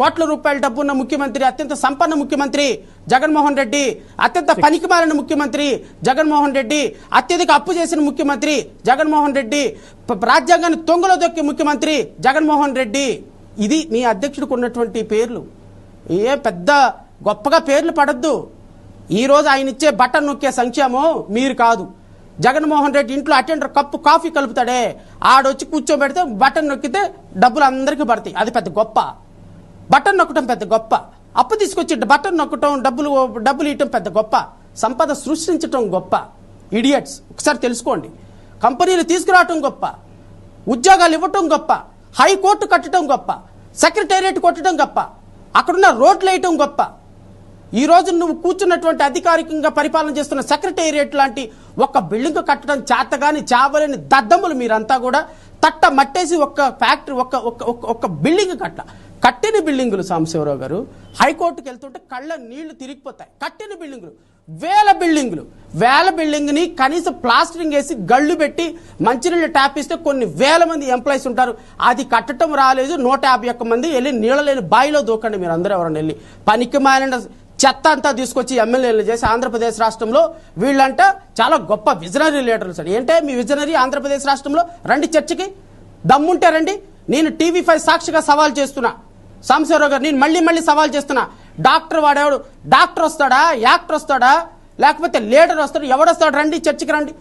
కోట్ల రూపాయల డబ్బున్న ముఖ్యమంత్రి అత్యంత సంపన్న ముఖ్యమంత్రి జగన్మోహన్ రెడ్డి అత్యంత పనికిమాలిన ముఖ్యమంత్రి జగన్మోహన్ రెడ్డి అత్యధిక అప్పు చేసిన ముఖ్యమంత్రి జగన్మోహన్ రెడ్డి రాజ్యాంగాన్ని తొంగలో దొక్కే ముఖ్యమంత్రి జగన్మోహన్ రెడ్డి. ఇది మీ అధ్యక్షుడికి ఉన్నటువంటి పేర్లు. ఏ పెద్ద గొప్పగా పేర్లు పడద్దు. ఈరోజు ఆయన ఇచ్చే బటన్ నొక్కే సంక్షేమం మీరు కాదు. జగన్మోహన్ రెడ్డి ఇంట్లో అటెండర్ కప్పు కాఫీ కలుపుతాడే. ఆడొచ్చి కూర్చోబెడితే బటన్ నొక్కితే డబ్బులు అందరికీ పడతాయి. అది పెద్ద గొప్ప బటన్ నొక్కటం పెద్ద గొప్ప. అప్పు తీసుకొచ్చి బటన్ నొక్కటం డబ్బులు డబ్బులు ఇవ్వటం పెద్ద గొప్ప. సంపద సృష్టించటం గొప్ప. ఇడియట్స్ ఒకసారి తెలుసుకోండి. కంపెనీలు తీసుకురావటం గొప్ప. ఉద్యోగాలు ఇవ్వటం గొప్ప. హైకోర్టు కట్టడం గొప్ప. సెక్రటేరియట్ కొట్టడం గొప్ప. అక్కడున్న రోడ్లు వేయటం గొప్ప. ఈ రోజు నువ్వు కూర్చున్నటువంటి అధికారికంగా పరిపాలన చేస్తున్న సెక్రటేరియట్ లాంటి ఒక బిల్డింగ్ కట్టడం చేతగాని చావలేని దద్దమ్ములు మీరంతా కూడా తట్ట మట్టేసి ఒక్క ఫ్యాక్టరీ ఒక్క ఒక్క ఒక్క- ఒక్క బిల్డింగ్ కట్ట. కట్టిన బిల్డింగులు సాంబశివరావు గారు హైకోర్టుకి వెళ్తుంటే కళ్ళ నీళ్ళు తిరిగిపోతాయి. కట్టిన బిల్డింగులు వేల బిల్డింగులు. వేల బిల్డింగ్ని కనీసం ప్లాస్టరింగ్ వేసి గళ్ళు పెట్టి మంచినీళ్ళు ట్యాప్ ఇస్తే కొన్ని వేల మంది ఎంప్లాయీస్ ఉంటారు. అది కట్టడం రాలేదు. నూట యాభై ఒక్క మంది వెళ్ళి నీళ్ళ లేని బాయిలో దూకండి మీరు అందరూ ఎవరైనా వెళ్ళి. పనికి మాలిన చెత్త అంతా తీసుకొచ్చి ఎమ్మెల్యేలు చేసి ఆంధ్రప్రదేశ్ రాష్ట్రంలో వీళ్ళంట చాలా గొప్ప విజనరీ లీడర్లు సార్. ఏంటే మీ విజనరీ ఆంధ్రప్రదేశ్ రాష్ట్రంలో? రండి చర్చకి. దమ్ముంటే రండి. నేను టీవీ ఫైవ్ సాక్షిగా సవాల్ చేస్తున్నా. సాంబశివరావు గారు నేను మళ్ళీ మళ్ళీ సవాల్ చేస్తున్నా. డాక్టర్ వాడేవాడు? డాక్టర్ వస్తాడా? యాక్టర్ వస్తాడా? లేకపోతే లీడర్ వస్తాడు? ఎవడొస్తాడు? రండి చర్చికి రండి.